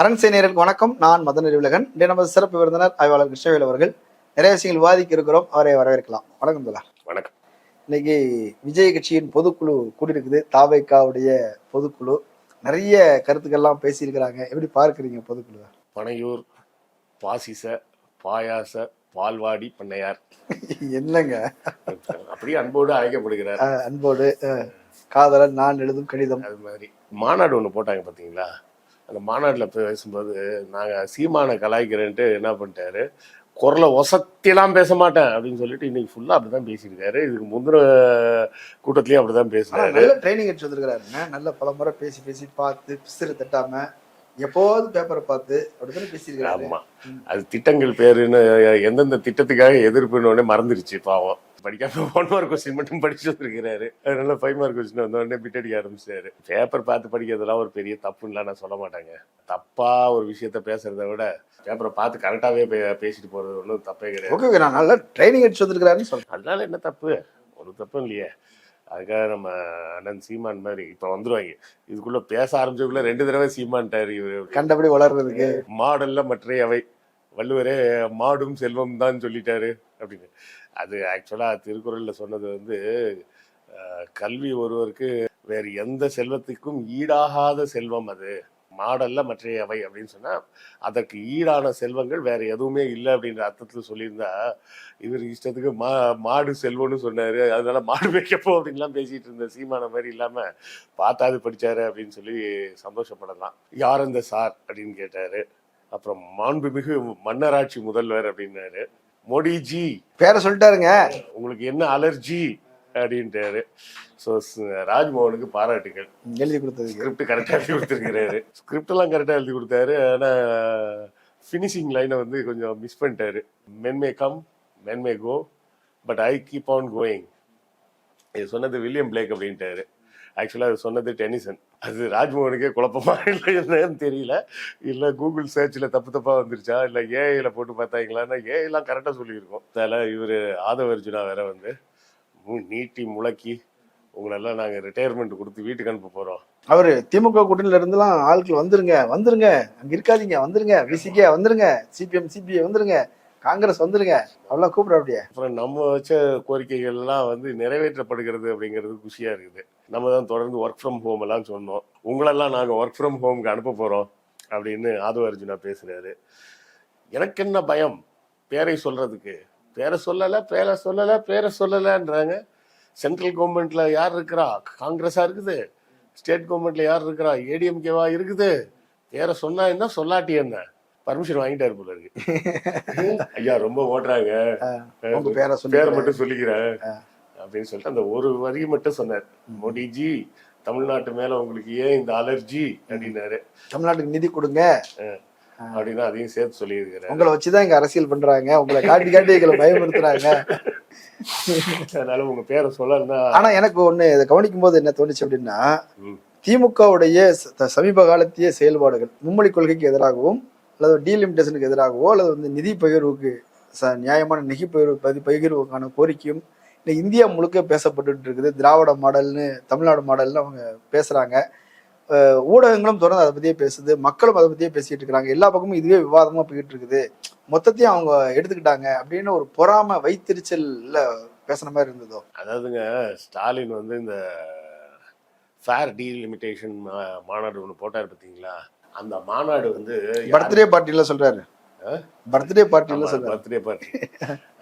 அரண்சை நேயர்களுக்கு வணக்கம். நான் மதன் அறிவுலகன் இன்றைய நமது சிறப்பு விருந்தினர் ஆய்வாளர் கிருஷ்ணவேல் அவர்கள். நிறைய விஷயங்கள் விவாதிக்க இருக்கிறோம். அவரை வரவேற்கலாம். வணக்கம் தலா வணக்கம். இன்னைக்கு விஜய் கட்சியின் பொதுக்குழு கூடியிருக்குது. தாவைக்காவுடைய பொதுக்குழு. நிறைய கருத்துக்கள்லாம் பேசியிருக்கிறாங்க. எப்படி பார்க்குறீங்க பொதுக்குழுவை? பனையூர் பாசிச பாயாச பால்வாடி பண்ணையார். என்னங்க? அப்படியே அன்போடு அழைக்கப்படுகிறார். அன்போடு காதலன் நான் எழுதும் கடிதம். அது மாதிரி. மாநாடு ஒன்று போட்டாங்க பார்த்தீங்களா அந்த மாநாட்டில் பேசும்போது நாங்கள் சீமான கலாய்க்கிறேன்ட்டு என்ன பண்ணிட்டாரு? குரலை ஒசத்திலாம் பேச மாட்டேன் அப்படின்னு சொல்லிட்டு இன்னைக்கு ஃபுல்லாக அப்படி தான் பேசியிருக்காரு. இதுக்கு முந்தின கூட்டத்துலேயும் அப்படி தான் நல்ல ட்ரைனிங் எடுத்து வந்துருக்காருங்க நல்ல பல முறை பேசி பேசி பார்த்து பிசிறு தட்டாம எப்போது பேப்பரை பார்த்து அப்படித்தானே பேசியிருக்காரு ஆமாம் அது திட்டங்கள் பேருன்னு எந்தெந்த திட்டத்துக்காக எதிர்ப்புன்னு உடனே மறந்துருச்சு பாவம். படிக்காம ஒன் மார்க் கொஸ்டின் மட்டும் படிச்சு வந்திருக்கிறாரு. அதனால ஃபைவ் மார்க் கொஸ்டின் வந்த உடனே பிட் அடிக்க ஆரம்பிச்சாரு. பேப்பர் பார்த்து படிக்கிறதெல்லாம் ஒரு பெரிய தப்புன்னு நான் சொல்ல மாட்டாங்க. தப்பா ஒரு விஷயத்த பேசுறதை விட பேப்பரை பார்த்து கரெக்டாகவே பேசிட்டு போறது ஒன்றும் தப்பே கிடையாது. ஓகே நான் நல்லா ட்ரைனிங் எடுத்து வந்திருக்கிறாருன்னு சொல்றேன். அதனால என்ன தப்பு? ஒரு தப்பும் இல்லையே. அதுக்காக நம்ம அண்ணன் சீமான் மாதிரி இப்போ வந்துருவாங்க. இதுக்குள்ள பேச ஆரம்பிச்சதுக்குள்ள ரெண்டு தடவை சீமான்ட்டாரு இவரு. கண்டபடி வளர்றதுக்கு. மாடல்ல மற்ற அவை. வள்ளுவரே மாடும் செல்வம் தான் சொல்லிட்டாரு அப்படின்னு. அது ஆக்சுவலா திருக்குறள்ல சொன்னது வந்து கல்வி ஒருவருக்கு வேறு எந்த செல்வத்துக்கும் ஈடாகாத செல்வம் அது. மாடல்ல மற்றைய அவை அப்படின்னு சொன்னா அதற்கு ஈடான செல்வங்கள் வேற எதுவுமே இல்லை அப்படின்ற அர்த்தத்துல சொல்லியிருந்தா இவர் இஷ்டத்துக்கு மா மாடு செல்வம்னு சொன்னாரு. அதனால மாடு வைக்கப்போ அப்படின்லாம் பேசிட்டு இருந்த சீமான மாதிரி இல்லாம பார்த்தாது படிச்சாரு அப்படின்னு சொல்லி சந்தோஷப்படலாம். யார் அந்த சார் அப்படின்னு கேட்டாரு. அப்புறம் மாண்புமிகு மன்னராட்சி முதல்வர் அப்படின்னாரு. மோடிஜி. பேரை சொல்லிட்டாருங்க. உங்களுக்கு என்ன அலர்ஜி அப்படின்ட்டாரு ஸோ ராஜ்மோகனுக்கு பாராட்டுகள். எழுதி கொடுத்ததுக்கு. ஸ்கிரிப்ட் கரெக்டாக எழுதி கொடுத்துருக்கிறாரு. ஸ்கிரிப்ட் எல்லாம் கரெக்டாக எழுதி கொடுத்தாரு. ஆனால் ஃபினிஷிங் லைனை வந்து கொஞ்சம் மிஸ் பண்ணிட்டாரு. Men may come men may go but I keep on going இது சொன்னது வில்லியம் பிளேக் அப்படின்ட்டாரு. ஆக்சுவலாக அது சொன்னது டெனிசன் அது ராஜ்மோகனுக்கே குழப்பமா இல்லை என்னன்னு தெரியல. இல்லை கூகுள் சர்ச்சில் தப்பு தப்பாக வந்துருச்சா? இல்லை ஏஐல போட்டு பார்த்தாங்களான்னா ஏஐலாம் கரெக்டாக சொல்லியிருக்கோம். அதில் இவர் ஆதவ அர்ஜுனா வேற வந்து நீட்டி முழக்கி உங்களெல்லாம் நாங்கள் ரிட்டையர்மெண்ட் கொடுத்து வீட்டுக்கு அனுப்ப போகிறோம் அவரு திமுக கூட்டணியில இருந்துலாம் ஆட்கள் வந்துருங்க வந்துருங்க. அங்க இருக்காதீங்க வந்துருங்க. விசிகே வந்துருங்க. சிபிஎம் சிபிஐ வந்துருங்க. காங்கிரஸ் வந்துருங்க. அவ்வளோ கூப்பிட அப்படியே. அப்புறம் நம்ம வச்ச கோரிக்கைகள்லாம் வந்து நிறைவேற்றப்படுகிறது அப்படிங்கிறது குஷியாக இருக்குது. நம்ம தான் தொடர்ந்து ஒர்க் ஃப்ரம் ஹோம் எல்லாம் சொன்னோம். உங்களெல்லாம் நாங்கள் ஒர்க் ஃப்ரம் ஹோம்க்கு அனுப்ப போகிறோம் அப்படின்னு ஆதவ அர்ஜுனா பேசுகிறாரு எனக்கு என்ன பயம்? பேரை சொல்கிறதுக்கு பேரை சொல்லலை பேரை சொல்லலை பேரை சொல்லலைன்றாங்க. சென்ட்ரல் கவர்மெண்ட்ல யார் இருக்கிறா? காங்கிரஸா இருக்குது. ஸ்டேட் கவர்மெண்ட்ல யார் இருக்கிறா? ஏடிஎம்கேவா இருக்குது. பேரை சொன்னா என்ன? சொல்லாட்டி என்ன? பர்மிஷன் வாங்கிட்டாரு போல இருக்கு. ஐயா ரொம்ப ஓட்டுறாங்க உங்க பேரை பேரை மட்டும் சொல்லிக்கிறேன். அப்படின்னு சொல்லிட்டு அந்த ஒரு வரி மட்டும் சொன்னார். மோடிஜி தமிழ்நாட்டு மேல உங்களுக்கு ஏன் இந்த அலர்ஜி? அப்படின்னாரு. தமிழ்நாட்டுக்கு நிதி கொடுங்க. அப்படின்னு அதையும் சேர்த்து சொல்லியிருக்கிறாரு. உங்களை வச்சுதான் இங்க அரசியல் பண்றாங்க. உங்களை காட்டி காட்டி எங்களை பயமுறுத்துறாங்க. அதனால உங்க பேரை சொல்லலன்னா ஆனா எனக்கு ஒண்ணு இதை கவனிக்கும் போது என்ன தோணுச்சு அப்படின்னா திமுகவுடைய சமீப காலத்திய செயல்பாடுகள் மும்மொழி கொள்கைக்கு எதிராகவும் அல்லது டீலிமிட்டேஷனுக்கு எதிராகவோ அல்லது வந்து நிதி பகிர்வுக்கு ச- நியாயமான நிதி பகிர்வு பதி- பகிர்வுக்கான கோரிக்கையும் இல்லை இந்தியா முழுக்க பேசப்பட்டுட்டு இருக்குது. திராவிட மாடல்னு தமிழ்நாடு மாடல்னு அவங்க பேசுறாங்க. ஊடகங்களும் தொடர்ந்து அதை பத்தியே பேசுது. மக்களும் அதை பத்தியே பேசிட்டு இருக்காங்க எல்லா பக்கமும் இதுவே விவாதமா போயிட்டு இருக்குது. மொத்தத்தையும் அவங்க எடுத்துக்கிட்டாங்க அப்படின்னு ஒரு பொறாம வைத்திருச்சல்ல பேசுன மாதிரி இருந்ததோ? அதாவதுங்க ஸ்டாலின் வந்து இந்த ஃபேர் டீலிமிட்டேஷன் மாநாடு ஒன்று போட்டார் பார்த்தீங்களா அந்த மாநாடு வந்து பர்த்டே பார்ட்டில சொல்றாரு. பர்த்டே பார்ட்டில சொல்றாரு. Birthday party.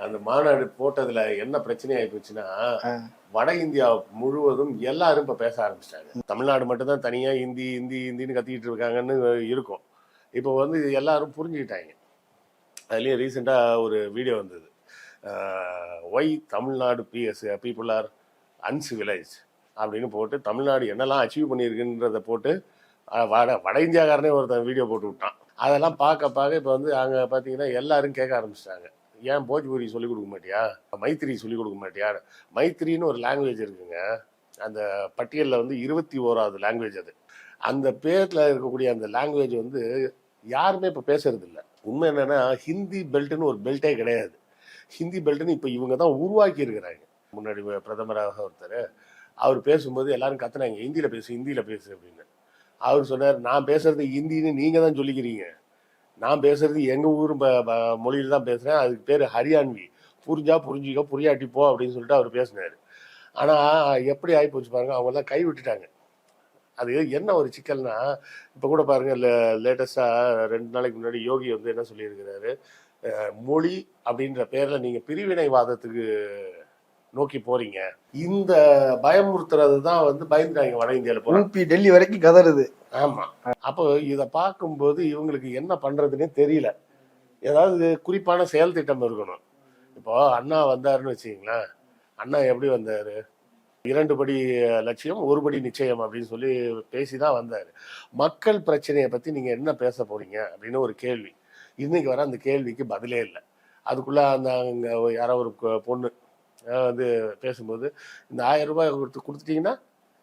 அந்த மாநாடு போட்டதுல என்ன பிரச்சனை ஆகி போச்சுன்னா வட இந்தியா முழுவதும் எல்லாரும் இப்ப பேச ஆரம்பிச்சிட்டாங்க. தமிழ்நாடு மட்டும் தான் தனியா ஹிந்தி ஹிந்தி ஹிந்தின்னு கத்திக்கிட்டு இருக்காங்கன்னு இருக்கும். இப்போ வந்து எல்லாரும் புரிஞ்சுக்கிட்டாங்க. அதுலயே ரீசெண்டா ஒரு வீடியோ வந்தது. ஒய் தமிழ்நாடு பிஎஸ் பீப்புள் ஆர் அன்சிவிலைஸ் அப்படின்னு போட்டு தமிழ்நாடு என்னெல்லாம் அச்சீவ் பண்ணியிருக்குன்றத போட்டு வட வட இந்தியாக்காரனே ஒருத்தன் வீடியோ போட்டு விட்டான். அதெல்லாம் பார்க்க பார்க்க இப்போ வந்து அங்கே பார்த்தீங்கன்னா எல்லாரும் கேட்க ஆரம்பிச்சிட்டாங்க. ஏன் போஜ்பூரி சொல்லிக் கொடுக்க மாட்டியா? மைத்திரி சொல்லிக் கொடுக்க மாட்டியா? மைத்திரின்னு ஒரு லாங்குவேஜ் இருக்குங்க. அந்த பட்டியலில் வந்து இருபத்தி ஓராவது லாங்குவேஜ் அது. அந்த பேரில் இருக்கக்கூடிய அந்த லாங்குவேஜ் வந்து யாருமே இப்போ பேசுறது இல்லை. உண்மை என்னன்னா ஹிந்தி பெல்ட்னு ஒரு பெல்ட்டே கிடையாது. ஹிந்தி பெல்ட்டுன்னு இப்போ இவங்க தான் உருவாக்கி இருக்கிறாங்க. முன்னாடி பிரதமராக ஒருத்தர் அவர் பேசும்போது எல்லாரும் கத்துனாங்க ஹிந்தியில் பேசு ஹிந்தியில் பேசு அப்படின்னு. அவர் சொன்னார் நான் பேசுறது ஹிந்தின்னு நீங்க தான் சொல்லிக்கிறீங்க. நான் பேசுறது எங்க ஊர் மொழியில் தான் பேசுறேன். அதுக்கு பேர் ஹரியான்வி. புரிஞ்சா புரிஞ்சுக்க புரியாட்டி போ அப்படின்னு சொல்லிட்டு அவர் பேசினார். ஆனால் எப்படி ஆகி போச்சு பாருங்க அவங்கெல்லாம் கை விட்டுட்டாங்க. அது என்ன ஒரு சிக்கல்னா இப்போ கூட பாருங்க லேட்டஸ்டா ரெண்டு நாளைக்கு முன்னாடி யோகி வந்து என்ன சொல்லியிருக்கிறாரு? மொழி அப்படின்ற பேர்ல நீங்க பிரிவினைவாதத்துக்கு நோக்கி போறீங்க. இந்த பயமுறுத்துறது தான் வந்து பயந்துட்டாங்க வட இந்தியால போறாங்க. ஊபி டெல்லி வரைக்கும் கதறுது. ஆமா. அப்போ இத பார்க்கும்போது இவங்களுக்கு என்ன பண்றதுன்னே தெரியல. ஏதாவது குறிப்பான செயல் திட்டம் இருக்கணும். இப்போ அண்ணா வந்தாருன்னு வச்சுங்களேன் அண்ணா எப்படி வந்தாரு? இரண்டு படி லட்சியம் ஒரு படி நிச்சயம் அப்படின்னு சொல்லி பேசிதான் வந்தாரு. மக்கள் பிரச்சனையை பத்தி நீங்க என்ன பேச போறீங்க அப்படின்னு ஒரு கேள்வி. இன்னைக்கு வர அந்த கேள்விக்கு பதிலே இல்லை. அதுக்குள்ள அந்த அங்க யாரோ ஒரு பொண்ணு வந்து பேசும்போது இந்த ஆயிரம் ரூபாய் கொடுத்து கொடுத்துட்டீங்கன்னா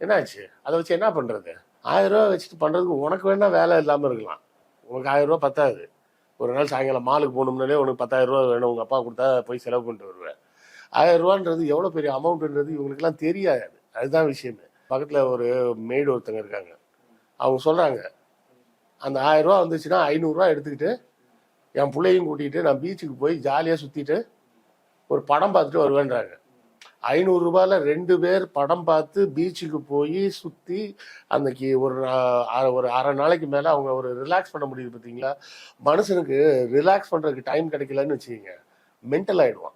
என்னாச்சு? அதை வச்சு என்ன பண்ணுறது ஆயிரம் ரூபாய் வச்சுட்டு பண்ணுறதுக்கு உனக்கு வேணால் வேலை இல்லாமல் இருக்கலாம். உனக்கு ஆயிரம் ரூபா பத்தாது. ஒரு நாள் சாயங்காலம் மாலுக்கு போகணும்னாலே உனக்கு பத்தாயிரம் ரூபா வேணும். உங்கள் அப்பா கொடுத்தா போய் செலவு பண்ணிட்டு வருவேன். ஆயிரம் ரூபான்றது எவ்வளோ பெரிய அமௌண்ட்ன்றது இவங்களுக்குலாம் தெரியாது. அதுதான் விஷயமே. பக்கத்தில் ஒரு மெய்டு ஒருத்தங்க இருக்காங்க. அவங்க சொல்கிறாங்க அந்த ஆயிரம் ரூபா வந்துச்சுன்னா ஐநூறுரூவா எடுத்துக்கிட்டு என் பிள்ளையும் கூட்டிகிட்டு நான் பீச்சுக்கு போய் ஜாலியாக சுற்றிட்டு ஒரு படம் பார்த்துட்டு வருவேன்றாங்க. ஐநூறு ரூபாயில ரெண்டு பேர் படம் பார்த்து பீச்சுக்கு போய் சுற்றி அன்னைக்கு ஒரு அரை- ஒரு அரை நாளைக்கு மேலே அவங்க ஒரு ரிலாக்ஸ் பண்ண முடியுது பார்த்தீங்களா மனுஷனுக்கு ரிலாக்ஸ் பண்ணுறதுக்கு டைம் கிடைக்கலன்னு வச்சுக்கோங்க. மென்டல் ஆகிடுவான்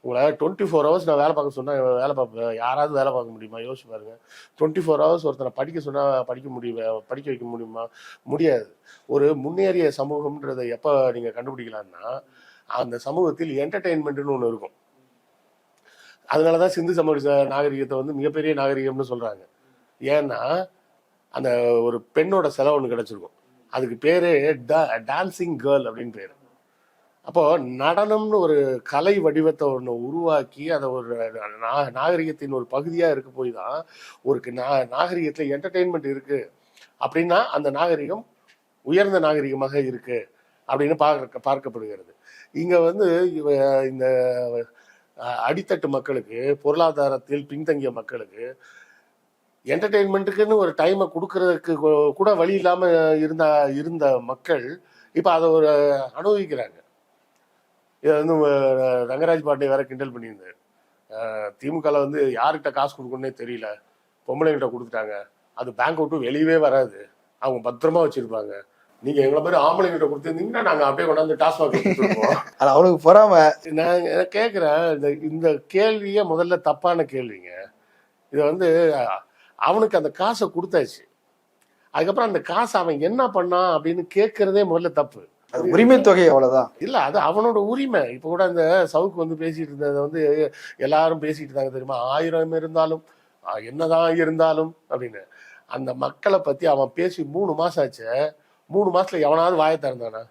உங்களை டுவெண்ட்டி ஃபோர் ஹவர்ஸ் நான் வேலை பார்க்க சொன்னால் வேலை பார்ப்பேன் யாராவது வேலை பார்க்க முடியுமா? யோசிச்சு பாருங்க. டுவெண்ட்டி ஃபோர் ஹவர்ஸ் ஒருத்தனை படிக்க சொன்னால் படிக்க முடியும்? படிக்க வைக்க முடியுமா? முடியாது. ஒரு முன்னேறிய சமூகம்ன்றதை எப்போ நீங்கள் கண்டுபிடிக்கலான்னா அந்த சமூகத்தில் என்டர்டெயின்மெண்ட்னு ஒன்று இருக்கும். அதனால தான் சிந்து சமூக நாகரிகத்தை வந்து மிகப்பெரிய நாகரிகம்னு சொல்கிறாங்க ஏன்னா அந்த ஒரு பெண்ணோட செலவு ஒன்று கிடச்சிருக்கும். அதுக்கு பேரே டான்சிங் கேர்ள் அப்படின்னு பேர். அப்போது நடனம்னு ஒரு கலை வடிவத்தை ஒன்று உருவாக்கி அதை ஒரு நா- நாகரிகத்தின் ஒரு பகுதியாக இருக்க போய் தான் ஒரு நா நாகரிகத்தில் என்டர்டெயின்மெண்ட் இருக்குது அப்படின்னா அந்த நாகரிகம் உயர்ந்த நாகரிகமாக இருக்குது அப்படின்னு பார்க்க பார்க்கப்படுகிறது. இங்கே வந்து இந்த அடித்தட்டு மக்களுக்கு பொருளாதாரத்தில் பின்தங்கிய மக்களுக்கு என்டர்டெயின்மெண்ட்டுக்குன்னு ஒரு டைமை கொடுக்கறதுக்கு கூட வழி இல்லாமல் இருந்த இருந்த மக்கள் இப்போ அதை ஒரு அனுபவிக்கிறாங்க. இதை வந்து ரங்கராஜ் பாண்டே வேற கிண்டல் பண்ணியிருந்தார். திமுகவில் வந்து யார்கிட்ட காசு கொடுக்கணுன்னே தெரியல. பொம்பளைங்கிட்ட கொடுத்துட்டாங்க. அது பேங்க் விட்டு வெளியவே வராது. அவங்க பத்திரமா வச்சிருப்பாங்க. நீங்க எங்களை மாதிரி ஆம்பளைங்கிட்ட கொடுத்துருந்தீங்கன்னா நாங்க அப்படியே கொண்டாந்து டாஸ்மாக் அது அவனுக்கு பொறாம. நான் கேட்குறேன் இந்த இந்த கேள்வியே முதல்ல தப்பான கேள்விங்க. இதை வந்து அவனுக்கு அந்த காசை கொடுத்தாச்சு. அதுக்கப்புறம் அந்த காசை அவன் என்ன பண்ணான் அப்படின்னு கேட்கறதே முதல்ல தப்பு. அது உரிமை தொகை அவ்வளவுதான். இல்ல அது அவனோட உரிமை. இப்ப கூட அந்த சவுக்கு வந்து பேசிட்டு இருந்ததை வந்து எல்லாரும் பேசிட்டு இருந்தாங்க தெரியுமா? ஆயிரம் இருந்தாலும் என்னதான் இருந்தாலும் அப்படின்னு. அந்த மக்களை பத்தி அவன் பேசி மூணு மாசம் ஆச்சு. மூணு மாசத்துல எவனாவது வாயை திறந்தானா?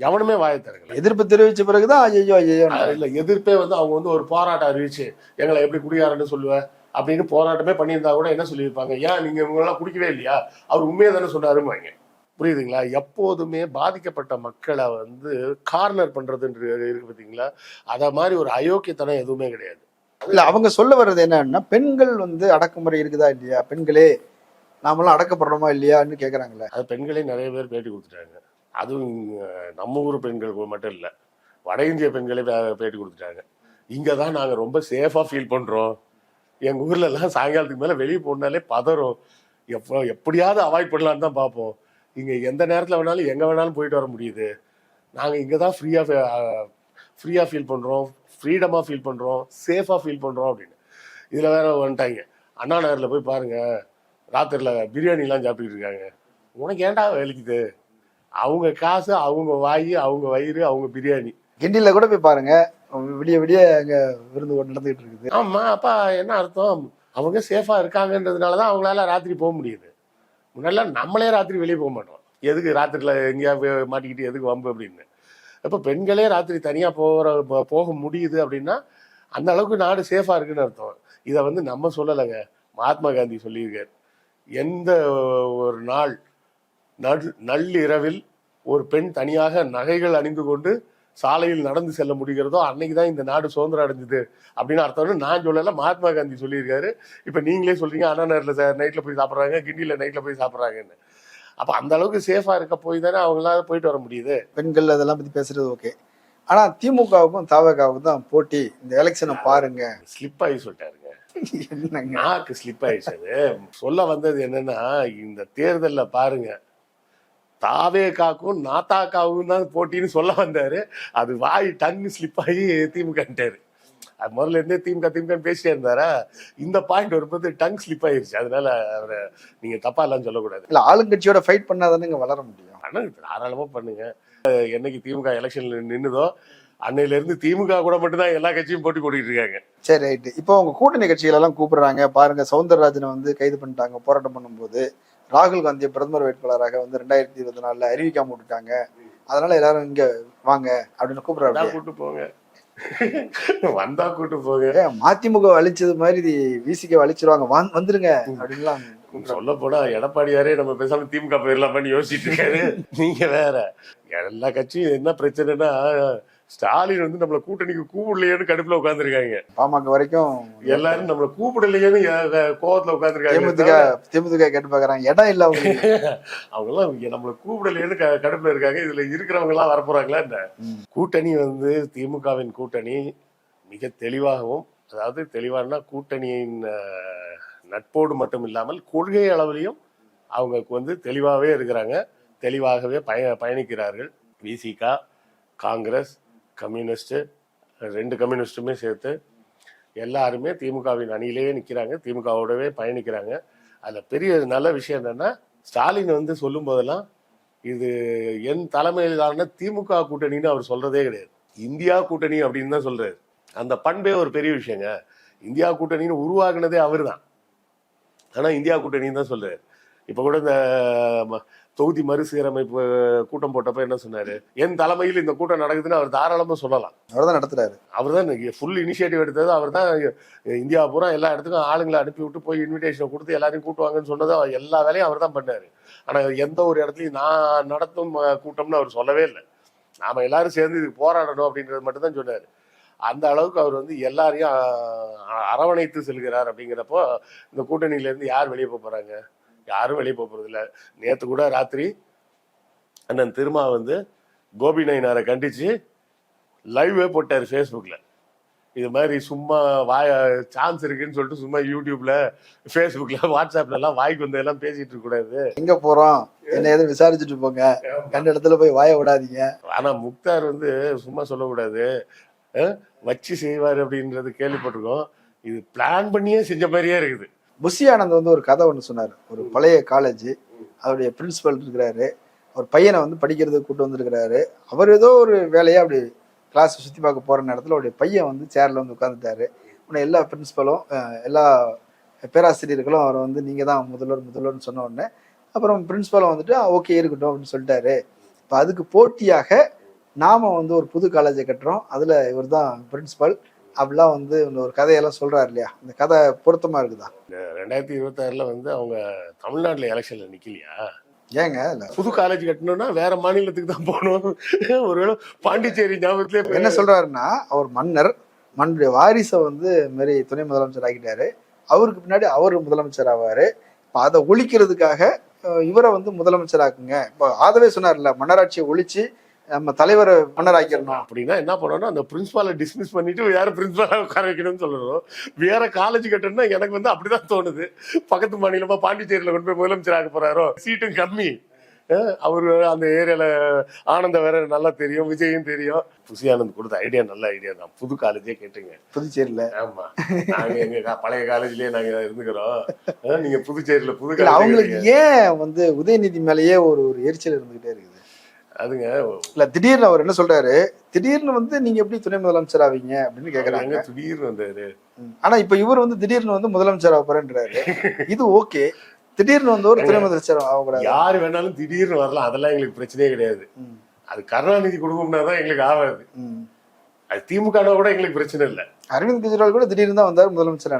எவனுமே வாயை திறக்கல. எதிர்ப்பு தெரிவிச்ச பிறகுதான் ஐயோ ஐயோ இல்ல எதிர்ப்பே வந்து அவங்க வந்து ஒரு போராட்டம் அறிவிச்சு எங்களை எப்படி குடியாரன்னு சொல்லுவ அப்படின்னு போராட்டமே பண்ணியிருந்தா கூட என்ன சொல்லியிருப்பாங்க? ஏன் நீங்க இவங்கெல்லாம் குடிக்கவே இல்லையா? அவர் உண்மையை தானே சொன்னாருமாங்க புரியுதுங்களா? எப்போதுமே பாதிக்கப்பட்ட மக்களை வந்து கார்னர் பண்றதுன்ற இருக்கு பார்த்தீங்களா அத மாதிரி ஒரு அயோக்கியத்தனம் எதுவுமே கிடையாது. இல்ல அவங்க சொல்ல வர்றது என்னன்னா பெண்கள் வந்து அடக்குமுறை இருக்குதா இல்லையா? பெண்களே நாமெல்லாம் அடக்கப்படுறோமா இல்லையான்னு கேட்குறாங்களே அது பெண்களே நிறைய பேர் பேட்டி கொடுத்துட்டாங்க. அதுவும் நம்ம ஊர் பெண்களுக்கு மட்டும் இல்லை வட இந்திய பெண்களே பேட்டி கொடுத்துட்டாங்க. இங்கே தான் நாங்கள் ரொம்ப சேஃபாக ஃபீல் பண்ணுறோம் எங்கள் ஊர்லலாம் சாயங்காலத்துக்கு மேலே வெளியே போனாலே பதறும். எப்போ எப்படியாவது அவாய்ட் பண்ணலான்னு தான் பார்ப்போம். இங்கே எந்த நேரத்தில் வேணாலும் எங்கே வேணாலும் போயிட்டு வர முடியுது. நாங்கள் இங்கே தான் ஃப்ரீயாக ஃப்ரீயாக ஃபீல் பண்ணுறோம் ஃப்ரீடமாக ஃபீல் பண்ணுறோம் சேஃபாக ஃபீல் பண்ணுறோம் அப்படின்னு. இதில் வேற வந்துட்டாங்க. அண்ணா நகரில் போய் பாருங்கள் ராத்திரில பிரியாணிலாம் சாப்பிட்டுட்டு இருக்காங்க. உனக்கு ஏன்டா வேலைக்குது? அவங்க காசு அவங்க வாய் அவங்க வயிறு அவங்க பிரியாணி. கிண்டில கூட போய் பாருங்க. விடிய விடிய அங்க விருந்து நடந்துகிட்டு இருக்குது. ஆமா அப்பா என்ன அர்த்தம்? அவங்க சேஃபா இருக்காங்கன்றதுனால தான் அவங்களால ராத்திரி போக முடியுது. முன்னாடிலாம் நம்மளே ராத்திரி வெளியே போக மாட்டோம். எதுக்கு ராத்திரில எங்கேயா போய் மாட்டிக்கிட்டு எதுக்கு வம்பு அப்படின்னு. இப்போ பெண்களே ராத்திரி தனியா போகிற போக முடியுது அப்படின்னா அந்த அளவுக்கு நாடு சேஃபா இருக்குன்னு அர்த்தம். இதை வந்து நம்ம சொல்லலைங்க. மகாத்மா காந்தி சொல்லியிருக்கார். எந்த ஒரு நாள் நள்ளிரவில் ஒரு பெண் தனியாக நகைகள் அணிந்து கொண்டு சாலையில் நடந்து செல்ல முடிகிறதோ அன்னைக்கு தான் இந்த நாடு சுதந்திரம் அடைஞ்சது அப்படின்னு அர்த்தம்னு நான் சொல்லல மகாத்மா காந்தி சொல்லியிருக்காரு. இப்ப நீங்களே சொல்றீங்க அண்ணா நேரில் நைட்ல போய் சாப்பிட்றாங்க கிண்டியில நைட்ல போய் சாப்பிட்றாங்கன்னு. அப்ப அந்த அளவுக்கு சேஃபா இருக்க போய் தானே அவங்களால போயிட்டு வர முடியுது. பெண்கள் அதெல்லாம் பத்தி பேசுறது ஓகே ஆனா திமுகவுக்கும் தாவகாவுக்கும் தான் போட்டி. இந்த எலெக்ஷனை பாருங்க. ஸ்லிப் ஆகி சொல்லிட்டாருங்க. நாக்கு ஸ்லிப் ஆயிடுச்சு அது. சொல்ல வந்தது என்னன்னா இந்த தேர்தல்ல பாருங்க. தாவே காக்கும் நாத்தாக்காவும் தான் போட்டின்னு சொல்ல வந்தாரு. அது வாய் டங்கு ஸ்லிப் ஆகி திமுகன்ட்டாரு அது முதல்ல இருந்தே திமுக திமுக பேசிட்டே இருந்தாரா? இந்த பாயிண்ட் வரும்போது டங் ஸ்லிப் ஆயிருச்சு. அதனால அவரை நீங்க தப்பா எல்லாம் சொல்லக்கூடாது. இல்ல ஆளுங்கட்சியோட ஃபைட் பண்ணாதானேங்க வளர முடியும். பண்ணுங்க தாராளமா பண்ணுங்க. என்னைக்கு திமுக எலெக்ஷன்ல நின்னுதோ அன்னையில இருந்து திமுக கூட மட்டும்தான் எல்லா கட்சியும் போட்டி போட்டுட்டு இருக்காங்க. சரி ரைட்டு. இப்போ உங்க கூட்டணி கட்சிகள் எல்லாம் கூப்பிடுறாங்க. பாருங்க சவுந்தரராஜனை வந்து கைது பண்ணிட்டாங்க போராட்டம் பண்ணும்போது. ராகுல் காந்தியை பிரதமர் வேட்பாளராக வந்து ரெண்டாயிரத்தி இருபத்தி நாலுல அறிவிக்காம விட்டுட்டாங்க. அதனால எல்லாரும் இங்க வாங்க அப்படின்னு கூப்பிடுறாங்க கூட்டு போங்க. வந்தா கூட்டு போங்க. ஏன் மதிமுக அழிச்சது மாதிரி இது விசிக அழிச்சிருவாங்க. வாங்க வந்துருங்க அப்படின்லாம் சொல்ல போனா எடப்பாடியாரே நம்ம பேசாம திமுக போயிடலாமான்னு யோசிச்சுட்டு இருக்காரு. நீங்க வேற. எல்லா கட்சியும் என்ன பிரச்சனைனா ஸ்டாலின் வந்து நம்மள கூட்டணிக்கு கூப்பிடலையேன்னு கடுப்புல உட்காந்துருக்காங்க பாமக வரைக்கும் எல்லாரும் நம்மள கூப்பிடலையேன்னு கோவத்துல உட்காந்துருக்காங்க தேமுதிக கேட்டு பாக்குறாங்க இடம் இல்ல அவங்க. எல்லாம் நம்மள கூப்பிடலையேன்னு கடுப்புல இருக்காங்க. இதுல இருக்கிறவங்க எல்லாம் வரப்போறாங்களா என்ன. கூட்டணி வந்து திமுகவின் கூட்டணி மிக தெளிவாகவும் அதாவது தெளிவானா கூட்டணியின் நட்போடு மட்டும் இல்லாமல் கொள்கை அளவிலையும் அவங்களுக்கு வந்து தெளிவாகவே இருக்கிறாங்க. தெளிவாகவே பய பயணிக்கிறார்கள். விசிகா காங்கிரஸ் கம்யூனிஸ்ட்டு ரெண்டு கம்யூனிஸ்ட்டுமே சேர்த்து எல்லாருமே திமுகவின் அணியிலேயே நிற்கிறாங்க திமுகவோடவே பயணிக்கிறாங்க. அதில் பெரிய நல்ல விஷயம் என்னென்னா ஸ்டாலின் வந்து சொல்லும் போதெல்லாம் இது என் தலைமையிலான திமுக கூட்டணின்னு அவர் சொல்கிறதே கிடையாது. இந்தியா கூட்டணி அப்படின்னு தான் சொல்கிறார் அந்த பண்பே ஒரு பெரிய விஷயங்க. இந்தியா கூட்டணின்னு உருவாக்குனதே அவர் தான் ஆனால் இந்தியா கூட்டணின்னு தான் சொல்கிறார் இப்போ கூட இந்த ம- தொகுதி மறுசீரமைப்பு கூட்டம் போட்டப்ப என்ன சொன்னாரு? என் தலைமையில் இந்த கூட்டம் நடக்குதுன்னு அவர் தாராளமா சொல்லலாம். அவர்தான் நடத்துறாரு. அவர் தான் ஃபுல் இனிஷியேட்டிவ் எடுத்தது. அவர் தான் இந்தியா பூரா எல்லா இடத்துக்கும் ஆளுங்களை அனுப்பி விட்டு போய் இன்விடேஷனை கொடுத்து எல்லாரையும் கூட்டுவாங்கன்னு சொன்னது அவர் எல்லா வேலையும் அவர் தான் பண்ணாரு. ஆனா எந்த ஒரு இடத்துலையும் நான் நடத்தும் கூட்டம்னு அவர் சொல்லவே இல்லை. நாம எல்லாரும் சேர்ந்து இதுக்கு போராடணும் அப்படின்றது மட்டும் தான் சொன்னாரு. அந்த அளவுக்கு அவர் வந்து எல்லாரையும் அரவணைத்து செல்கிறார் அப்படிங்கிறப்போ இந்த கூட்டணியில இருந்து யார் வெளியே போக போறாங்க? யாரும் வெளியே போக போறது இல்ல நேத்து கூட ராத்திரி அண்ணன் திருமா வந்து கோபி நயினாரை கண்டிச்சு லைவே போட்டார் ஃபேஸ்புக்கில் இது மாதிரி சும்மா வாய சான்ஸ் இருக்குன்னு சொல்லிட்டு சும்மா யூடியூப்ல ஃபேஸ்புக்கில் வாட்ஸ்அப்ல எல்லாம் வாய்க்கு வந்ததெல்லாம் பேசிட்டு கூடாது. எங்க போறோம்? என்ன ஏதும் விசாரிச்சுட்டு போங்க. கண்ட இடத்துல போய் வாய விடாதீங்க. ஆனா முக்தார் வந்து சும்மா சொல்லக்கூடாது வச்சு செய்வார் அப்படின்றது கேள்விப்பட்டிருக்கோம். இது பிளான் பண்ணியே செஞ்ச மாதிரியே இருக்குது. புஷி ஆனந்த் வந்து ஒரு கதை ஒன்று சொன்னார். ஒரு பழைய காலேஜ் அவருடைய பிரின்சிபல் இருக்கிறாரு. ஒரு பையனை வந்து படிக்கிறதுக்கு கூட்டு வந்திருக்கிறாரு. அவர் ஏதோ ஒரு வேலையா அப்படி கிளாஸ் சுற்றி பார்க்க போற நேரத்தில் அவருடைய பையன் வந்து சேர்ல வந்து உட்காந்துட்டாரு உடனே எல்லா பிரின்சிபலும் எல்லா பேராசிரியர்களும் அவரை வந்து நீங்க தான் முதல்வர் முதல்வர்னு சொன்ன உடனே அப்புறம் பிரின்சிபலும் வந்துட்டு ஓகே இருக்கட்டும் அப்படின்னு சொல்லிட்டாரு. இப்போ அதுக்கு போட்டியாக நாம வந்து ஒரு புது காலேஜை கட்டுறோம். அதுல இவர் தான் பிரின்சிபல் அப்படிலாம் வந்து ஒரு கதையெல்லாம் சொல்றாரு இல்லையா? அந்த கதை பொருத்தமா இருக்குதா? ரெண்டாயிரத்தி இருபத்தாறுல வந்து அவங்க தமிழ்நாட்டுல எலெக்ஷன்ல நிக்கலையா? ஏங்க இல்ல. புது காலேஜ் கட்டணும்னா வேற மாநிலத்துக்கு தான் போகணும். ஒருவேளை பாண்டிச்சேரி ஞாபகத்திலே என்ன சொல்றாருன்னா அவர் மன்னர் மன்னுடைய வாரிசை வந்து மாதிரி துணை முதலமைச்சர் ஆக்கிட்டாரு. அவருக்கு பின்னாடி அவர் முதலமைச்சர் ஆவாரு. இப்ப அதை ஒழிக்கிறதுக்காக இவரை வந்து முதலமைச்சர் ஆக்குங்க. இப்போ ஆதவே சொன்னார்ல மன்னராட்சியை ஒழிச்சு நம்ம தலைவரை மன்னர் ஆக்கிடணும் அப்படின்னா என்ன பண்ணணும் அந்த பிரின்சிபாலை டிஸ்மிஸ் பண்ணிட்டு வேற பிரின்சிபாலா உட்கார வைக்கணும்னு சொல்லணும். வேற காலேஜ் கட்டணும்னா எனக்கு வந்து அப்படிதான் தோணுது. பக்கத்து மாநிலமா பாண்டிச்சேரியில கொண்டு போய் முதலமைச்சர் ஆக போறாரோ? சீட்டும் கம்மி. அவரு அந்த ஏரியால ஆனந்த வேற நல்லா தெரியும் விஜயும் தெரியும். புசி ஆனந்த் கொடுத்த ஐடியா நல்ல ஐடியா தான். புது காலேஜே கேட்டுங்க. புதுச்சேரியில. ஆமா. நாங்க எங்க கா- பழைய காலேஜ்லயே நாங்க இருந்துக்கிறோம். அஹ் நீங்க புதுச்சேரியில புது அவங்களுக்கு ஏன் வந்து உதயநிதி மேலேயே ஒரு ஒரு எரிச்சல் இருந்துகிட்டே இருக்குது? அதுங்க இல்ல திடீர்னு அவர் என்ன சொல்றாரு திடீர்னு வந்து நீங்க எப்படி துணை முதலமைச்சர் ஆவீங்க அப்படின்னு கேக்குறாங்க. திடீர்னு வந்தாரு. ஆனா இப்ப இவர் வந்து திடீர்னு வந்து முதலமைச்சர் ஆக போறேன்றாரு. இது ஓகே. திடீர்னு வந்து ஒரு துணை முதலமைச்சர் ஆகக்கூடாது. யாரு வேணாலும் திடீர்னு வரலாம். அதெல்லாம் எங்களுக்கு பிரச்சனையே கிடையாது. அது கருணாநிதி குடும்பம்னா தான் எங்களுக்கு ஆகாது. அது திமுக கூட எங்களுக்கு பிரச்சனை இல்லை. அரவிந்த் கெஜ்ரிவால் கூட திடீர்னு தான் வந்தாரு முதலமைச்சர்.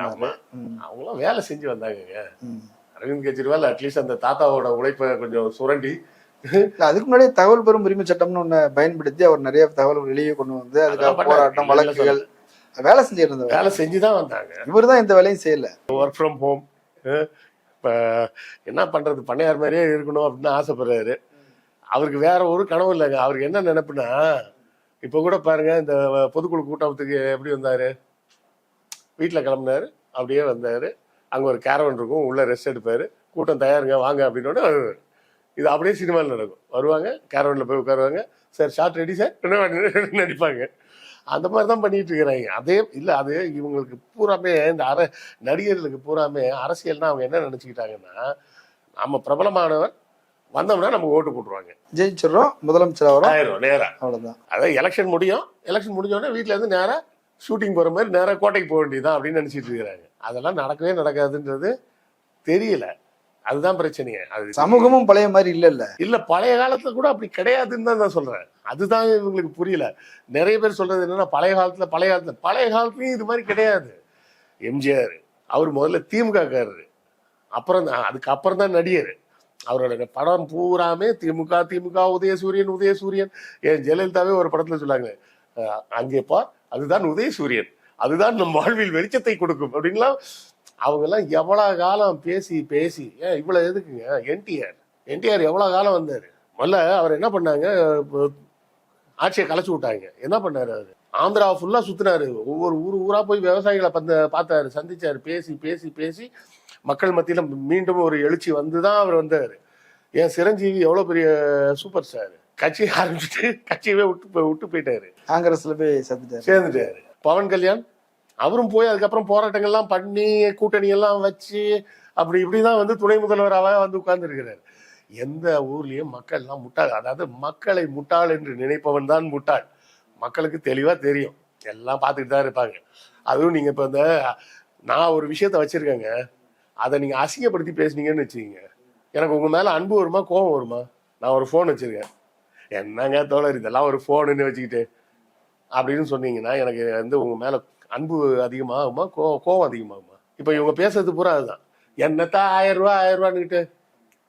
அவங்களாம் வேலை செஞ்சு வந்தாங்கங்க. ம். அரவிந்த் கெஜ்ரிவால் அட்லீஸ்ட் அந்த தாத்தாவோட உழைப்பை கொஞ்சம் சுரண்டி அதுக்கு முன்னாடியே தகவல் பெறும் உரிமை சட்டம்னு ஒண்ணு பயன்படுத்தி அவர் நிறைய தகவல் வெளியே கொண்டு வந்து அதுக்காக. போராட்டம் வழக்குகள் வேலை செஞ்சிட்டு இருந்தவர் வேலை செஞ்சுதான் வந்தாங்க. இவர் தான் இந்த வேலையும் செய்யல. ஒர்க் ஃப்ரம் ஹோம் இப்போ என்ன பண்றது? பண்ணையார் மாதிரியே இருக்கணும் அப்படின்னு ஆசைப்படுறாரு. அவருக்கு வேற ஒரு கனவு இல்லைங்க. அவருக்கு என்ன நினைப்புனா இப்போ கூட பாருங்க இந்த பொதுக்குழு கூட்டத்துக்கு எப்படி வந்தாரு? வீட்டில் கிளம்புனாரு அப்படியே வந்தாரு. அங்கே ஒரு கேரவன் இருக்கும் உள்ள ரெஸ்ட் எடுப்பாரு. கூட்டம் தயாருங்க வாங்க அப்படின்னோட இது அப்படியே சினிமாவில் நடக்கும். வருவாங்க கேரவனில் போய் உட்காருவாங்க. Sir shot ready sir? நடிப்பாங்க. அந்த மாதிரி தான் பண்ணிட்டு இருக்கிறாங்க. அதே இல்லை அது இவங்களுக்கு பூராமே இந்த அர நடிகர்களுக்கு பூராமே அரசியல்னா அவங்க என்ன நினச்சிக்கிட்டாங்கன்னா நம்ம பிரபலமானவர் வந்தோம்னா நமக்கு ஓட்டு போட்டுருவாங்க. ஜெயிச்சிடுறோம் முதலமைச்சர் ஆயிரம் நேரா. அவ்வளவுதான். அதாவது எலெக்ஷன் முடியும். எலெக்ஷன் முடிஞ்ச உடனே வீட்டில் இருந்து நேராக ஷூட்டிங் போகிற மாதிரி நேராக கோட்டைக்கு போக வேண்டியதுதான் அப்படின்னு நினச்சிட்டு இருக்கிறாங்க. அதெல்லாம் நடக்கவே நடக்காதுன்றது தெரியல. அதுதான் பிரச்சனையே. அது சமூகமும் பழைய மாதிரி இல்ல இல்ல இல்ல பழைய காலத்துல கூட அப்படி கிடையாதுன்னு தான் நான் சொல்றேன். அதுதான் இவங்களுக்கு புரியல. நிறைய பேர் சொல்றது என்னன்னா பழைய காலத்துல பழைய காலத்துல பழைய காலத்துலயும் இது மாதிரி கிடையாது. எம்ஜிஆர் அவர் முதல்ல திமுக காரரு அப்புறம் தான் அதுக்கு அப்புறம் தான் நடிகர். அவரோட படம் பூராமே திமுக திமுக உதயசூரியன் உதயசூரியன். ஏன் ஜெயலலிதாவே ஒரு படத்துல சொல்லாங்க அஹ் அங்கே பார் அதுதான் உதயசூரியன். அதுதான் நம் வாழ்வில் வெளிச்சத்தை கொடுக்கும். அப்படின்லாம் அவங்க எல்லாம் எவ்வளவு காலம் பேசி பேசி ஏன் இவ்வளவு எதுக்குங்க? என்டிஆர். என்டிஆர் எவ்வளவு காலம் வந்தாரு? முதல்ல அவர் என்ன பண்ணாங்க? ஆட்சியை கலைச்சு விட்டாங்க. என்ன பண்ணாரு அவரு? ஆந்திரா ஃபுல்லா சுத்தினாரு. ஒவ்வொரு ஊர் ஊரா போய் விவசாயிகளை பந்த பார்த்தாரு சந்திச்சாரு பேசி பேசி பேசி மக்கள் மத்தியில மீண்டும் ஒரு எழுச்சி வந்துதான் அவர் வந்தாரு. ஏன் சிரஞ்சீவி எவ்வளவு பெரிய சூப்பர் ஸ்டார் கட்சி ஆரம்பிச்சுட்டு கட்சியவே விட்டு போய் விட்டு போயிட்டாரு. காங்கிரஸ்ல போய் செத்துட்டாரு சேர்ந்துட்டாரு. பவன் கல்யாண் அவரும் போய் அதுக்கப்புறம் போராட்டங்கள்லாம் பண்ணி கூட்டணி எல்லாம் வச்சு அப்படி இப்படிதான் வந்து துணை முதல்வராக வந்து உட்கார்ந்துருக்கிறார். எந்த ஊர்லயும் மக்கள் எல்லாம் முட்டாள். அதாவது மக்களை முட்டாள் என்று நினைப்பவன் தான் முட்டாள். மக்களுக்கு தெளிவா தெரியும். எல்லாம் பார்த்துக்கிட்டு தான் இருப்பாங்க. அதுவும் நீங்க இப்ப இந்த நான் ஒரு விஷயத்த வச்சிருக்கேங்க. அதை நீங்க அசிங்கப்படுத்தி பேசுனீங்கன்னு வச்சுக்கீங்க. எனக்கு உங்க மேல அன்பு வருமா கோபம் வருமா? நான் ஒரு ஃபோன் வச்சிருக்கேன். என்னங்க தோழர் இதெல்லாம் ஒரு ஃபோனுன்னு வச்சுக்கிட்டு அப்படின்னு சொன்னீங்கன்னா எனக்கு வந்து உங்க மேல அன்பு அதிகமாகுமா? கோ கோவம் அதிகமாகுமா? இப்போ இவங்க பேசுறது பூரா அதுதான். என்னத்த ஆயிரம் ரூபா ஆயிரம் ரூபான்னுட்டு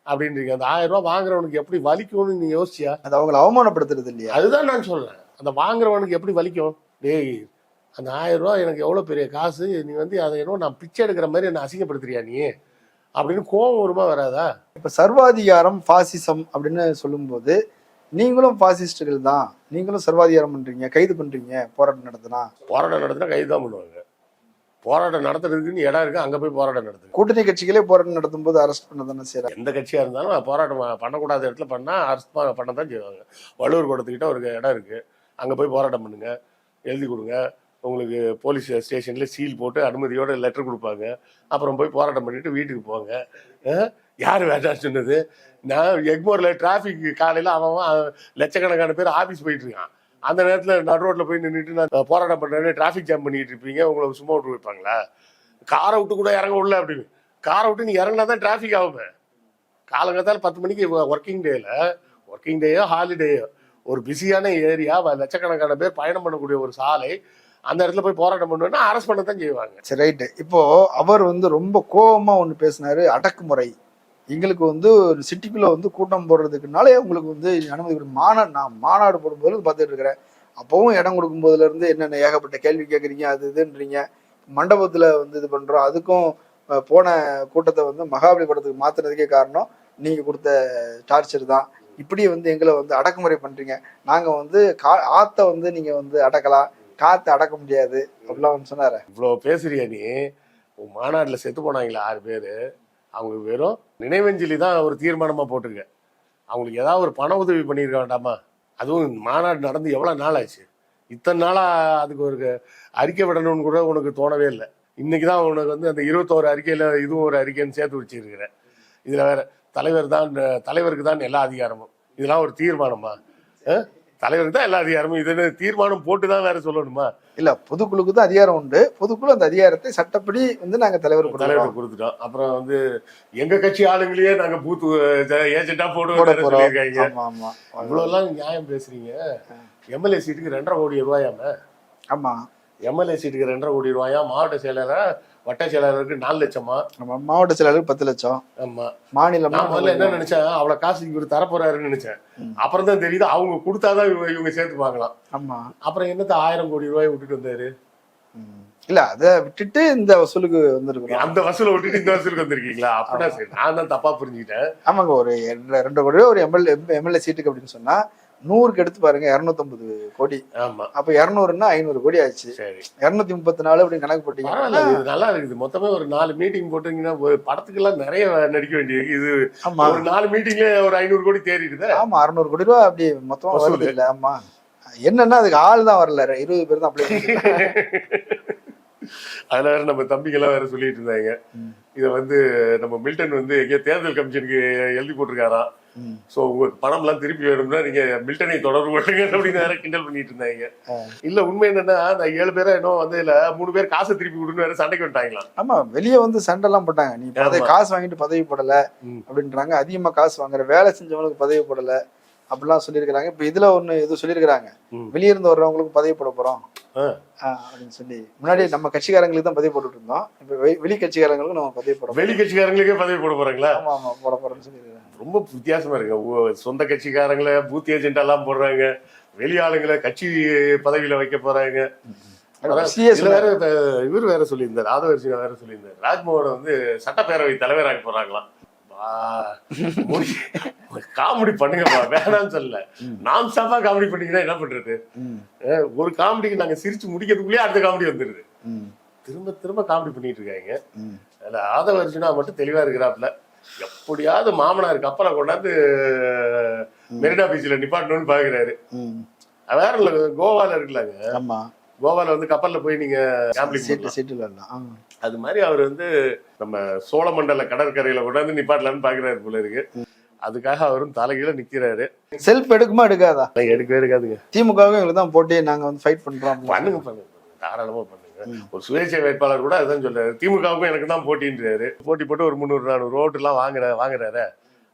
அப்படின்றீங்க. அந்த ஆயிரம் ரூபா வாங்குறவனுக்கு எப்படி வலிக்கும்னு நீ யோசிச்சியா? அது அவங்களை அவமானப்படுத்துறது இல்லையா? அதுதான் நான் சொல்றேன். அந்த வாங்குறவனுக்கு எப்படி வலிக்கும்? டேய் அந்த ஆயிரம் ரூபா எனக்கு எவ்வளவு பெரிய காசு? நீ வந்து அதை என்னவோ நான் பிச்சை எடுக்கிற மாதிரி என்ன அசிங்கப்படுத்துறியா நீ? அப்படின்னு கோவம் வருமா வராதா? இப்ப சர்வாதிகாரம் பாசிசம் அப்படின்னு சொல்லும்போது நீங்களும் பாசிஸ்டுகள் தான். நீங்களும் சர்வாதிகாரம் பண்றீங்க கைது பண்றீங்க போராட்டம் நடத்தினா? போராட்டம் நடத்தினா கைது தான் பண்ணுவாங்க. போராட்டம் நடத்துறதுக்குன்னு இடம் இருக்கு அங்க போய் போராட்டம் நடத்துங்க. கூட்டணி கட்சிகளே போராட்டம் நடத்தும் போது அரெஸ்ட் பண்ண தானே செய்யறாங்க எந்த கட்சியா இருந்தாலும் போராட்டம் பண்ணக்கூடாத இடத்துல பண்ணா அரெஸ்ட் பண்ண தான் செய்வாங்க. வள்ளுவர் கூடத்துக்கிட்ட ஒரு இடம் இருக்கு. அங்க போய் போராட்டம் பண்ணுங்க எழுதி கொடுங்க. உங்களுக்கு போலீஸ் ஸ்டேஷன்ல சீல் போட்டு அனுமதியோட லெட்டர் கொடுப்பாங்க. அப்புறம் போய் போராட்டம் பண்ணிட்டு வீட்டுக்கு போங்க. யார் வேண்டாம் சொன்னது? நான் எக்மோரில் டிராஃபிக் காலையில் அவன் லட்சக்கணக்கான பேர் ஆஃபீஸ் போயிட்டுருக்கான் அந்த நேரத்தில் நடு ரோட்டில் போய் நின்றுட்டு நான் போராட்டம் பண்ணுறேன்னு டிராஃபிக் ஜாம் பண்ணிட்டு இருப்பீங்க உங்களை சும்மா விட்டு வைப்பாங்களா? காரை விட்டு கூட இறங்க விடல அப்படின்னு. காரை விட்டு நீ இறங்கினா தான் டிராஃபிக் ஆகுமே. காலங்கத்தால் பத்து மணிக்கு ஒர்க்கிங் டேயில் ஒர்க்கிங் டேயோ ஹாலிடேயோ ஒரு பிஸியான ஏரியா லட்சக்கணக்கான பேர் பயணம் பண்ணக்கூடிய ஒரு சாலை அந்த இடத்துல போய் போராட்டம் பண்ணுவேன்னா அரெஸ்ட் பண்ண தான் செய்வாங்க. சரி ரைட்டு இப்போ அவர் வந்து ரொம்ப கோபமா ஒன்று பேசினாரு அடக்குமுறை. எங்களுக்கு வந்து ஒரு சிட்டிக்குள்ளே வந்து கூட்டம் போடுறதுக்குனாலே உங்களுக்கு வந்து அனுமதி மாநாடு நான் மாநாடு போடும்போது பார்த்துட்டு இருக்கிறேன். அப்பவும் இடம் கொடுக்கும் என்னென்ன ஏகப்பட்ட கேள்வி கேட்குறீங்க அது இதுன்றீங்க. மண்டபத்தில் வந்து இது பண்ணுறோம் அதுக்கும் போன கூட்டத்தை வந்து மகாபலிபுரத்துக்கு மாற்றுனதுக்கே காரணம் நீங்கள் கொடுத்த டார்ச்சர் தான். இப்படி வந்து எங்களை வந்து அடக்குமுறை பண்ணுறீங்க நாங்கள் வந்து கா ஆற்றை வந்து நீங்கள் வந்து அடக்கலாம். காற்று அடக்க முடியாது. அப்படிலாம் வந்து சொன்னார். இவ்வளோ பேசுறியா நீ. மாநாட்டில் செத்து போனாங்களே ஆறு பேர். அவங்க வெறும் நினைவஞ்சலி தான் ஒரு தீர்மானமாக போட்டிருக்க அவங்களுக்கு ஏதாவது ஒரு பண உதவி பண்ணியிருக்க வேண்டாமா? அதுவும் மாநாடு நடந்து எவ்வளோ நாள் ஆச்சு? இத்தனை நாளாக அதுக்கு ஒரு அறிக்கை விடணும்னு கூட உனக்கு தோணவே இல்லை. இன்னைக்கு தான் உனக்கு வந்து அந்த இருபத்தோரு அறிக்கையில் இதுவும் ஒரு அறிக்கைன்னு சேர்த்து வச்சிருக்கிற. இதில் வேற தலைவர் தான் தலைவருக்கு தான் எல்லா அதிகாரமும். இதெல்லாம் ஒரு தீர்மானமா? அஹ்? தலைவருக்கு தான் எல்லா அதிகாரமும். இது தீர்மானம் போட்டு தான் வேற சொல்லணுமா? இல்ல பொதுக்குழுக்கு தான் அதிகாரம் உண்டு. பொதுக்குழு அந்த அதிகாரத்தை சட்டப்படி வந்து நாங்க தலைவர் கொடுக்குறோம். தலைவருக்கு கொடுத்துட்டோம். அப்புறம் வந்து எங்க கட்சி ஆளுங்களையே நாங்க பூத்து ஏஜென்டா போட போடுவோம் சொல்லியிருக்காங்க. இவ்வளவு எல்லாம் நியாயம் பேசுறீங்க. எம்எல்ஏ சீட்டுக்கு ரெண்டரை கோடி ரூபாயாம? ஆமா. எம்எல்ஏ சீட்டுக்கு ரெண்டரை கோடி ரூபாயா? மாவட்ட செயலாளர்? வட்ட செயலாளருக்கு நாலு லட்சமா? நம்ம மாவட்ட செயலாளருக்கு பத்து லட்சம். ஆமா. மாநிலம் முதல்ல என்ன நினைச்சேன்? அவ்வளவு காசு இவர் தரப்போறாருன்னு நினைச்சேன். அப்புறம் தான் தெரியுது அவங்க கொடுத்தாதான் இவங்க இவங்க சேர்த்துப்பாங்களாம் ஆமா. அப்புறம் என்னத்த ஆயிரம் கோடி ரூபாய் விட்டுட்டு வந்தாரு. இல்ல அத விட்டுட்டு இந்த வசூலுக்கு வந்திருக்கிறோம் அந்த வசூலை விட்டுட்டு இந்த வசூலுக்கு வந்திருக்கீங்களா? அப்படின்னா நான் தான் தப்பா புரிஞ்சுக்கிட்டேன். ஆமாங்க ஒரு ரெண்டு- கோடி ஒரு எம்எல்ஏ எம்எல்ஏ சீட்டுக்கு அப்படின்னு சொன்னா நூறுக்கு எடுத்து பாருங்க இரநூத்தம்பது கோடி. ஆமா. அப்ப இரநூறுன்னா ஐநூறு கோடி ஆச்சு இருநூத்தி முப்பத்தி நாலு அப்படின்னு கணக்கு போட்டீங்கன்னா நல்லா இருக்குது. மொத்தமே ஒரு நாலு மீட்டிங் போட்டீங்கன்னா ஒரு படத்துக்கெல்லாம் நிறைய நடிக்க வேண்டியிருக்கு. இது ஆமா. ஒரு நாலு மீட்டிங்ல ஒரு ஐநூறு கோடி தேறிடுது. ஆமா அறுநூறு கோடி ரூபா அப்படி மொத்தமா. வருது இல்ல. ஆமா. என்னன்னா அதுக்கு ஆள் தான் வரல. இருபது பேர் தான் அப்ளை அதுல வேற நம்ம தம்பிங்கெல்லாம் வேற சொல்லிட்டு இருந்தாங்க. இத வந்து நம்ம மில்டன் வந்து எங்கேயோ தேர்தல் கமிஷனுக்கு எழுதி போட்டிருக்காராம். சோ உங்களுக்கு பணம் எல்லாம் திருப்பி வேணும்னா நீங்க மில்டனை தொடர்பு கொள்ளுங்க அப்படின்னு வேற கிண்டல் பண்ணிட்டு இருந்தாங்க. இல்ல உண்மை என்னன்னா அந்த ஏழு பேரை என்ன வந்து இல்ல மூணு பேர் காசை திருப்பி கொடுன்னு வேற சண்டைக்கு வந்துட்டாங்களாம் ஆமா வெளியே வந்து சண்டை எல்லாம் போட்டாங்க நீ பதவி. காசு வாங்கிட்டு பதவி போடல. அப்படின்றாங்க அதிகமா காசு வாங்குற வேலை செஞ்சவங்களுக்கு பதவி போடல அப்படிலாம் சொல்லியிருக்கிறாங்க. இப்ப இதுல ஒண்ணு இது சொல்லியிருக்கிறாங்க. ம். வெளியே இருந்து வர்றவங்களுக்கு பதவி போட. ஆ, அப்படின்னு சொல்லி. முன்னாடி நம்ம கட்சிக்காரங்களுக்கு தான் பதவி போட்டுட்டு இருந்தோம். இப்ப வெளி கட்சிக்காரங்களுக்கு நம்ம பதவி போட. வெளி கட்சிக்காரங்களுக்கே பதவி போட போறாங்களா? ஆமா ஆமா போட போறோம்னு சொல்லியிருக்காங்க ரொம்ப வித்தியாசமா இருக்கு. சொந்த கட்சிக்காரங்களை பூத் ஏஜென்ட் எல்லாம் போடுறாங்க. வெளி ஆளுங்களை கட்சி பதவியில வைக்க போறாங்க. வேற இவர் வேற சொல்லியிருந்தார். ஆதவரிசி வேற சொல்லியிருந்தார். ராஜ்மோகனை வந்து சட்டப்பேரவை தலைவராக போறாங்களாம். காமெடி பண்ணுங்கப்பா வேணாம்னு சொல்லல. ம். நான் ஸ்டாப்பா காமெடி பண்ணீங்கன்னா என்ன பண்றது? ஒரு காமெடிக்கு நாங்க சிரிச்சு முடிக்கிறதுக்குள்ளேயே அடுத்த காமெடி வந்துருது. திரும்ப திரும்ப காமெடி பண்ணிட்டு இருக்காங்க. அதுல ஆதவர்ஜுனா மட்டும் தெளிவா இருக்கிறாப்புல. எப்படியாவது மாமனாருக்கு அப்புறம் கொண்டாந்து மெரினா பீச்ல நிப்பாட்டணும்னு பாக்குறாரு. வேற இல்ல கோவால இருக்குல்லங்க. ஆமா. கோவால வந்து கப்பல்ல போய் நீங்க சீட்டு சீட்டுல. அது மாதிரி அவர் வந்து நம்ம சோழமண்டல கடற்கரையில கொண்டாந்து நிப்பாட்டலான்னு பாக்குறாரு போல இருக்கு. அதுக்காக அவரும் தலைகீழ நிக்கிறாரு. செல்ஃப் எடுக்குமா எடுக்காதா? எடுக்கவே எடுக்காதுங்க. திமுகவும் எங்களுக்கு தான் போட்டி நாங்க வந்து ஃபைட் பண்றோம் பண்ணுங்க பண்ணுங்க. தாராளமா பண்ணுங்க. ஒரு சுயேட்சை வேட்பாளர் கூட அதுதான் சொல்றாரு. திமுகவுக்கும் எனக்கு தான் போட்டின்றாரு. போட்டி போட்டு ஒரு முந்நூறு நானூறு ஓட்டு எல்லாம் வாங்குற வாங்குறாரு.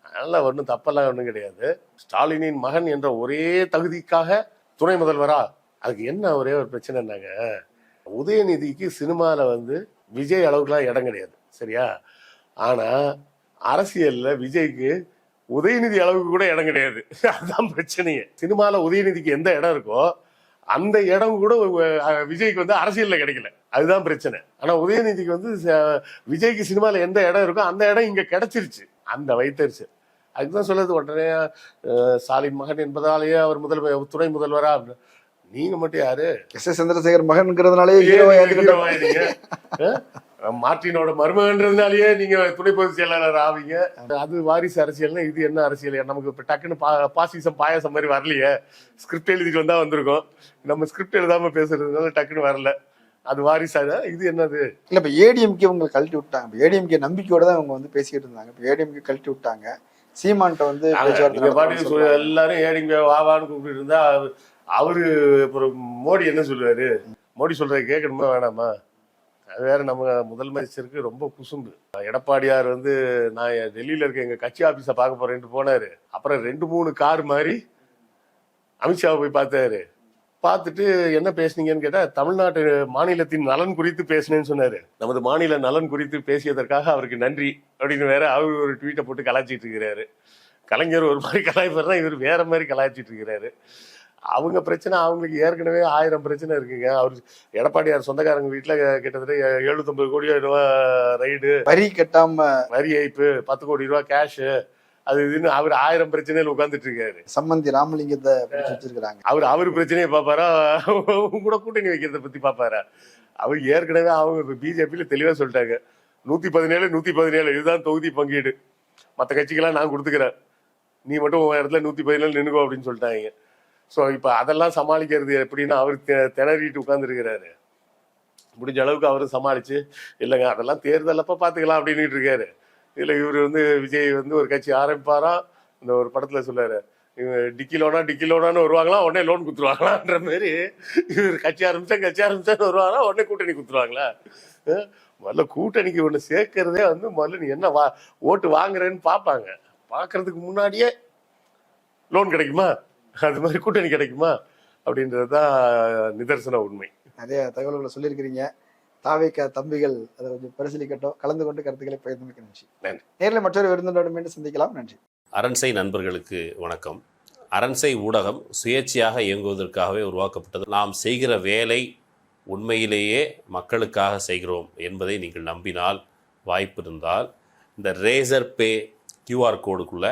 அதனால ஒன்றும் தப்பெல்லாம் ஒன்றும் கிடையாது. ஸ்டாலினின் மகன் என்ற ஒரே தகுதிக்காக துணை முதல்வரா? அதுக்கு என்ன ஒரே ஒரு பிரச்சனைனாங்க உதயநிதிக்கு சினிமால வந்து விஜய் அளவுக்குலாம் இடம் கிடையாது சரியா? ஆனா அரசியல்ல விஜய்க்கு உதயநிதி அளவுக்கு கூட இடம் கிடையாது. அதுதான் பிரச்சனையே. சினிமால உதயநிதிக்கு எந்த இடம் இருக்கோ அந்த இடம் கூட விஜய்க்கு வந்து அரசியல்ல கிடைக்கல. அதுதான் பிரச்சனை. ஆனா உதயநிதிக்கு வந்து ச- விஜய்க்கு சினிமால எந்த இடம் இருக்கோ அந்த இடம் இங்க கிடைச்சிருச்சு. அந்த வைத்தறிச்சு அதுதான் சொல்லுது உடனே அஹ், ஸ்டாலின் மகன் என்பதாலேயே அவர் முதல்வர் துணை முதல்வரா அப்படின்னு. நீங்க மட்டும் யாரு? எஸ் எஸ் சந்திரசேகர் மகன்கிறதுனாலே? மார்ட்டினோட மருமகன்றதுனாலயே நீங்க துணை பொதுச் செயலாளர் ஆவீங்க. அது வாரிசு அரசியல்னா இது என்ன அரசியல்? நமக்கு இப்ப டக்குன்னு பா- பாசிசம் பாயாசம் மாதிரி வரலையே. ஸ்கிரிப்ட் எழுதிட்டு வந்தா வந்திருக்கோம். நம்ம ஸ்கிரிப்ட் எழுதாம பேசுறதுனால டக்குன்னு வரல. அது வாரிசா? இது என்னது? இல்ல இப்ப ஏடிஎம்கே உங்களை கழட்டி விட்டாங்க. ஏடிஎம்கே நம்பிக்கையோட தான் அவங்க வந்து பேசிக்கிட்டு இருந்தாங்க. இப்ப ஏடிஎம்கே கழட்டி விட்டாங்க. சீமான்ட்ட வந்து. எல்லாரும் ஏடிங்க வாவான்னு கூப்பிட்டு இருந்தா அவரு அப்புறம் மோடி என்ன சொல்லுவாரு மோடி சொல்றத கேட்கணுமா வேணாமா? அது வேற நம்ம முதலமைச்சருக்கு ரொம்ப குசும்பு. எடப்பாடியார் வந்து நான் டெல்லியில இருக்க எங்க கட்சி ஆபீஸ பார்க்க போறேன்ட்டு போனாரு. அப்புறம் ரெண்டு மூணு கார் மாதிரி அமித்ஷாவை போய் பார்த்தாரு. பார்த்துட்டு என்ன பேசுனீங்கன்னு கேட்டால் தமிழ்நாட்டு மாநிலத்தின் நலன் குறித்து பேசினேன்னு சொன்னார். நமது மாநில நலன் குறித்து பேசியதற்காக அவருக்கு நன்றி அப்படின்னு வேற அவர் ஒரு ட்வீட்டை போட்டு கலாய்ச்சிட்டு இருக்கிறாரு. கலைஞர் ஒரு மாதிரி கலாய்ப்பாருனா இவர் வேற மாதிரி கலாய்ச்சிட்டு இருக்கிறாரு. அவங்க பிரச்சனை அவங்களுக்கு ஏற்கனவே ஆயிரம் பிரச்சனை இருக்குங்க. அவர் எடப்பாடியார் சொந்தக்காரங்க வீட்டுல கிட்டத்தட்ட எழுநூத்தம்பது கோடி ரூபாய் ரைடு. வரி கட்டாம வரி ஏய்ப்பு பத்து கோடி ரூபாய் கேஷ் அது இதுன்னு அவர் ஆயிரம் பிரச்சனையில உட்கார்ந்துட்டு இருக்காரு. சம்மந்தி ராமலிங்கத்தை பிடிச்சு வச்சிருக்காங்க அவர் அவர் பிரச்சனையை பாப்பாரா கூட கூட்டணி வைக்கிறத பத்தி பாப்பாரா அவர் ஏற்கனவே அவங்க பிஜேபியில தெளிவா சொல்லிட்டாங்க. நூத்தி பதினேழு நூத்தி பதினேழு. இதுதான் தொகுதி பங்கீடு. மத்த கட்சிக்கெல்லாம் நான் கொடுத்துக்கிறேன். நீ மட்டும் உன் இடத்துல நூத்தி பதினேழு நின்னுக்கோ அப்படின்னு சொல்லிட்டாங்க. ஸோ இப்போ அதெல்லாம் சமாளிக்கிறது எப்படின்னா அவர் தெ- திணறிட்டு உட்காந்துருக்கிறாரு முடிஞ்ச அளவுக்கு அவரும் சமாளிச்சு இல்லைங்க அதெல்லாம் தேர்தல் பார்த்துக்கலாம் அப்படின்னு இருக்காரு. இல்லை இவர் வந்து விஜய் வந்து ஒரு கட்சி ஆரம்பிப்பாராம் இந்த ஒரு படத்தில் சொல்லாரு இவங்க டிக்கி லோனா டிக்கி லோனான்னு வருவாங்களா? உடனே லோன் கொடுத்துருவாங்களான்ற மாதிரி இவர் கட்சி ஆரம்பிச்சா கட்சி ஆரம்பிச்சான்னு வருவாங்களா உடனே கூட்டணி கொடுத்துருவாங்களா? முதல்ல கூட்டணிக்கு ஒன்று சேர்க்கறதே வந்து முதல்ல நீ என்ன வா ஓட்டு வாங்குறேன்னு பார்ப்பாங்க பார்க்கறதுக்கு முன்னாடியே லோன் கிடைக்குமா? அது மாதிரி கூட்டணி கிடைக்குமா? அப்படின்றது தான் நிதர்சன உண்மை. நிறைய தகவல்களை சொல்லியிருக்கிறீங்க. தாவேக்கா தம்பிகள் அதை கொஞ்சம் பரிசீலிக்கட்டும். கலந்து கொண்டு கருத்துக்களை பகிர்ந்தமைக்க நன்றி. நன்றி. நேரில் மற்றொரு விருந்தினோடு மீண்டும் சந்திக்கலாம். நன்றி. அரண்சை நண்பர்களுக்கு வணக்கம். அரண்சை ஊடகம் சுயேட்சையாக இயங்குவதற்காகவே உருவாக்கப்பட்டது. நாம் செய்கிற வேலை உண்மையிலேயே மக்களுக்காக செய்கிறோம் என்பதை நீங்கள் நம்பினால் வாய்ப்பு இருந்தால் இந்த ரேசர் பே கியூஆர் கோடுக்குள்ளே